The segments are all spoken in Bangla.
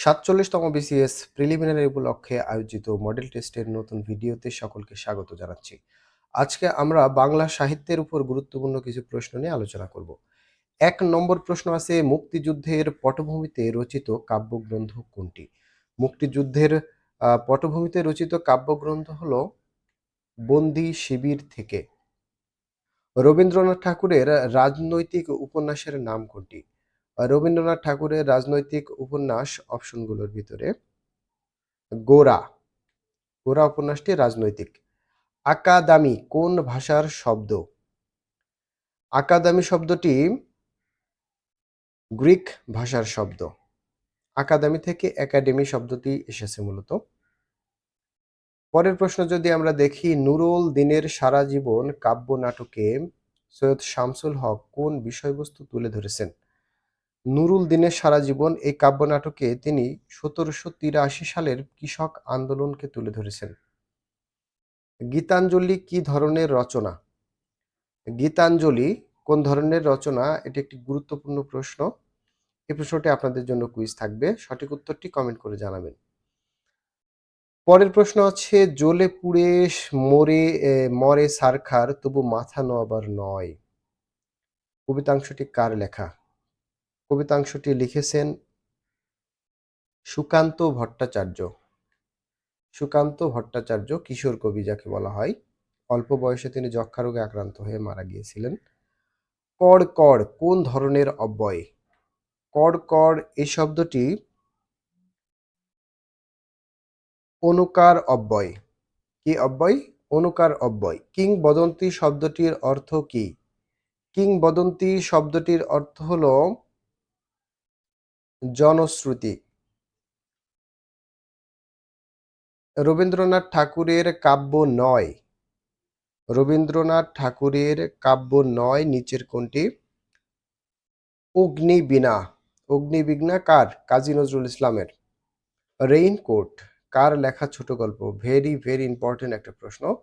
সাতচল্লিশতম বিসিএস প্রিলিমিনারি উপলক্ষে আয়োজিত মডেল টেস্টের নতুন ভিডিওতে সকলকে স্বাগত জানাচ্ছি। আজকে আমরা বাংলা সাহিত্যের উপর গুরুত্বপূর্ণ কিছু প্রশ্ন নিয়ে আলোচনা করব। এক নম্বর প্রশ্ন আছে, মুক্তিযুদ্ধের পটভূমিতে রচিত কাব্যগ্রন্থ কোনটি? মুক্তিযুদ্ধের পটভূমিতে রচিত কাব্যগ্রন্থ হল বন্দি শিবির থেকে। রবীন্দ্রনাথ ঠাকুরের রাজনৈতিক উপন্যাসের নাম কোনটি? রবীন্দ্রনাথ ঠাকুরের রাজনৈতিক উপন্যাস অপশনগুলোর ভিতরে গোরা। গোরা উপন্যাসটি রাজনৈতিক। আকাদামি, কোন ভাষার শব্দ? আকাদামি শব্দটি গ্রিক ভাষার শব্দ। আকাদামি থেকে একাডেমি শব্দটি এসেছে মূলত। পরের প্রশ্ন যদি আমরা দেখি, নুরুল দিনের সারা জীবন কাব্য নাটকে সৈয়দ শামসুল হক কোন বিষয়বস্তু তুলে ধরেছেন? নুরুল দিনের সারা জীবন এই কাব্য নাটকে তিনি সতেরোশো তিরাশি সালের কৃষক আন্দোলনকে তুলে ধরেছেন। গীতাঞ্জলি কি ধরনের রচনা? গীতাঞ্জলি কোন ধরনের রচনা? এটি একটি গুরুত্বপূর্ণ প্রশ্ন। এই প্রশ্নটি আপনাদের জন্য কুইজ থাকবে। সঠিক উত্তরটি কমেন্ট করে জানাবেন। পরের প্রশ্ন হচ্ছে, জ্বলে পুড়ে মরে মরে সারখার, তবু মাথা নোয়াবার নয়। কবিতাংশটি কার লেখা? কবিতাংশটি লিখেছেন সুকান্ত ভট্টাচার্য। সুকান্ত ভট্টাচার্য কিশোর কবি যাকে বলা হয়। অল্প বয়সে তিনি যক্ষা রোগে আক্রান্ত হয়ে মারা গিয়েছিলেন। কড় কড়, কোন ধরনের অব্যয়? কড় কড় এই শব্দটি অনুকার অব্যয়। কি অব্যয়? অনুকার অব্যয়। কিংবদন্তি শব্দটির অর্থ কি? কিংবদন্তি শব্দটির অর্থ হলো জনশ্রুতি। রবীন্দ্রনাথ ঠাকুরের কাব্য নয়। রবীন্দ্রনাথ ঠাকুরের কাব্য নয়, নিচের কোনটি? অগ্নিবীণা। অগ্নিবিঘ্না কার? কাজী নজরুল ইসলামের। রেইনকোট। কার লেখা ছোট গল্প? ভেরি ভেরি ইম্পর্টেন্ট একটা প্রশ্ন।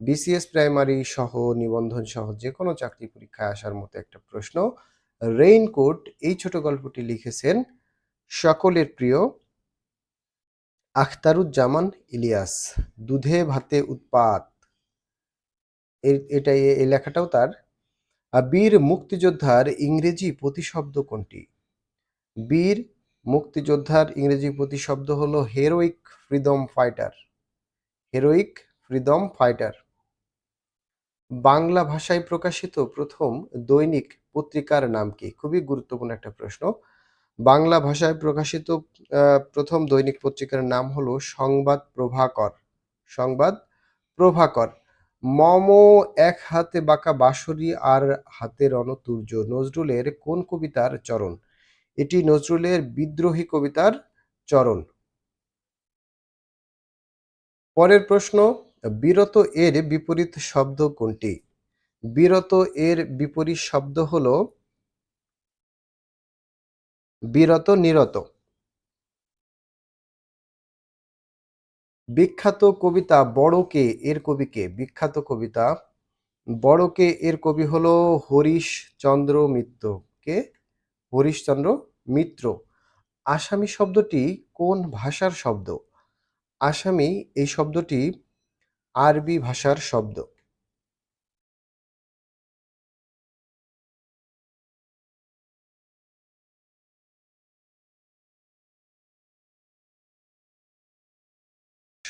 বিসিএস প্রাইমারি সহ নিবন্ধন সহ যে কোনো চাকরি পরীক্ষায় আসার মতো একটা প্রশ্ন। রেইনকোট এই ছোট গল্পটি লিখেছেন সকলের প্রিয়, আখতারুজ্জামান ইলিয়াস, দুধে ভাতে উৎপাত। এটা এই লেখাটাও তার। বীর মুক্তিযোদ্ধার ইংরেজি প্রতিশব্দ কোনটি? বীর মুক্তিযোদ্ধার ইংরেজি প্রতিশব্দ হলো heroic freedom fighter heroic freedom fighter Bangla ভাষায় প্রকাশিত প্রথম দৈনিক পত্রিকার নাম কি? খুবই গুরুত্বপূর্ণ একটা প্রশ্ন। বাংলা ভাষায় প্রকাশিত প্রথম দৈনিক পত্রিকার নাম হলো সংবাদ প্রভাকর। সংবাদ প্রভাকর। মম এক হাতে বাঁকা বাঁশরি আর হাতে রণতুর্য। নজরুলের কোন কবিতার চরণ? এটি নজরুলের বিদ্রোহী কবিতার চরণ। পরের প্রশ্ন, বিরত এর বিপরীত শব্দ কোনটি? বিরত এর বিপরীত শব্দ হলো বিরত, নিরত। বিখ্যাত কবিতা বড়কে এর কবিকে, বিখ্যাত কবিতা বড়কে এর কবি হলো হরিশচন্দ্র মিত্র। কে? হরিশচন্দ্র মিত্র। আসামি শব্দটি কোন ভাষার শব্দ? আসামি এই শব্দটি আরবি ভাষার শব্দ।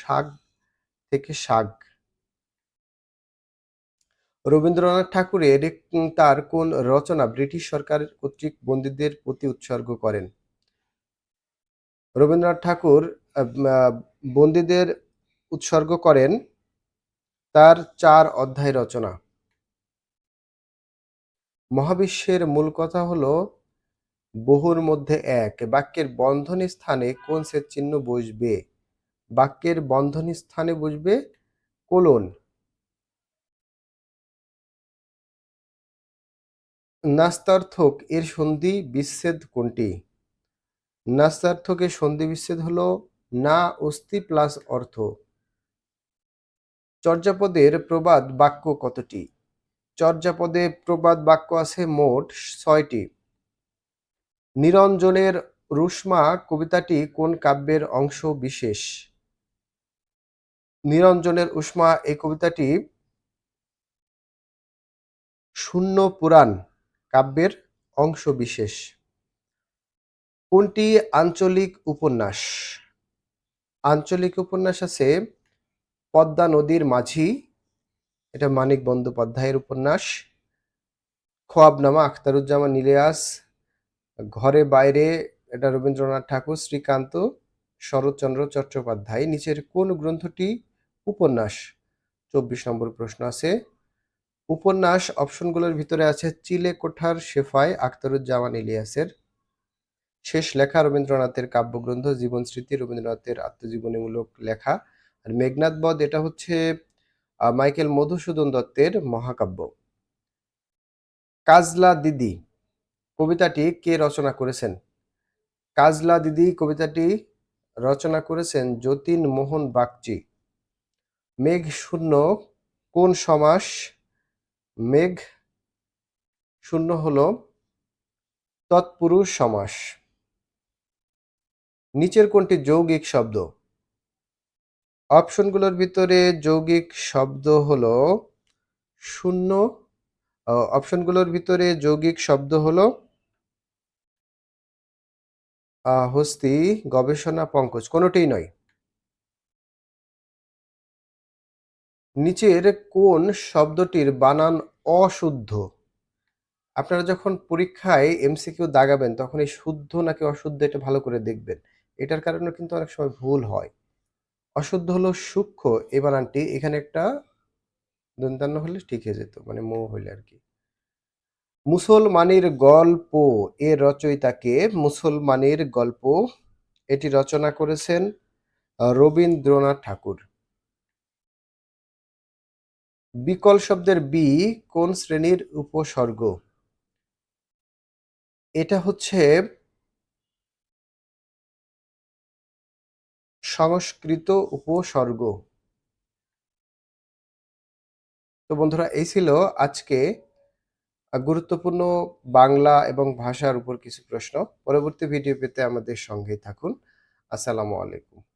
শাক থেকে শাক। রবীন্দ্রনাথ ঠাকুরের তার কোন রচনা ব্রিটিশ সরকার কর্তৃক বন্দীদের প্রতি উৎসর্গ করেন? রবীন্দ্রনাথ ঠাকুর বন্দীদের উৎসর্গ করেন তার চার অধ্যায় রচনা। মহাবিশ্বের মূল কথা হলো বহুর মধ্যে এক, বাক্যের বন্ধনী স্থানে কোন সেট চিহ্ন বসবে? বাক্যের বন্ধনী স্থানে বসবে কোলন। নাস্তার্থক এর সন্ধি বিচ্ছেদ কোনটি? নাস্তার্থকের সন্ধি বিচ্ছেদ হলো না, অস্থি প্লাস অর্থ। চর্যাপদের প্রবাদ বাক্য কতটি? চর্যাপদে প্রবাদ বাক্য আছে মোট ছয়টি। নিরঞ্জনের রুশমা কবিতাটি কোন কাব্যের অংশ বিশেষ? নিরঞ্জনের উষ্মা, এই কবিতাটি শূন্য পুরাণ কাব্যের অংশ বিশেষ কোনটি আঞ্চলিক উপন্যাস? আঞ্চলিক উপন্যাস আছে পদ্মা নদীর মাঝি, এটা মানিক বন্দ্যোপাধ্যায়ের উপন্যাস। খোয়াবনামা আখতারুজ্জামান ইলিয়াস, ঘরে বাইরে এটা রবীন্দ্রনাথ ঠাকুর, শ্রীকান্ত শরৎচন্দ্র চট্টোপাধ্যায়। নিচের কোন গ্রন্থটি উপন্যাস। চব্বিশ নম্বর প্রশ্ন আছে, উপন্যাস অপশনগুলোর ভিতরে আছে চিলে কোঠার শেফায় আখতারুজ্জামান ইলিয়াসের। শেষ লেখা রবীন্দ্রনাথের কাব্যগ্রন্থ, জীবন স্মৃতি রবীন্দ্রনাথের আত্মজীবনীমূলক লেখা। আর মেঘনাথ বধ, এটা হচ্ছে মাইকেল মধুসূদন দত্তের মহাকাব্য। কাজলা দিদি, কবিতাটি কে রচনা করেছেন? কাজলা দিদি কবিতাটি রচনা করেছেন যতীন মোহন বাগচি। মেঘ শূন্য কোন সমাস? মেঘ শূন্য হল তৎপুরুষ সমাস। নিচের কোনটি যৌগিক শব্দ? অপশনগুলোর ভিতরে যৌগিক শব্দ হলো শূন্য। অপশনগুলোর ভিতরে যৌগিক শব্দ হলো হস্তি, গবেষণা, পঙ্কজ, কোনোটিই নয়। নিচের কোন শব্দটির বানান অশুদ্ধ। আপনারা যখন পরীক্ষায় এমসিকিউ দাগাবেন, তখন এই শুদ্ধ নাকি অশুদ্ধ এটা ভালো করে দেখবেন। এটার কারণে কিন্তু অনেক সময় ভুল হয়। অশুদ্ধ হলো সূক্ষ্ম এই বানানটি এখানে একটা দন্তান্ন হলে ঠিক হয়ে যেত মানে মো হইলে আর কি। মুসলমানের গল্প এর রচয়িতাকে মুসলমানের গল্প, এটি রচনা করেছেন রবীন্দ্রনাথ ঠাকুর। বিকল শব্দের বি কোন শ্রেণির উপসর্গ? এটা হচ্ছে সংস্কৃত উপসর্গ। তো বন্ধুরা, এই ছিল আজকে গুরুত্বপূর্ণ বাংলা এবং ভাষার উপর কিছু প্রশ্ন। পরবর্তী ভিডিও পেতে আমাদের সঙ্গেই থাকুন। আসসালামু আলাইকুম।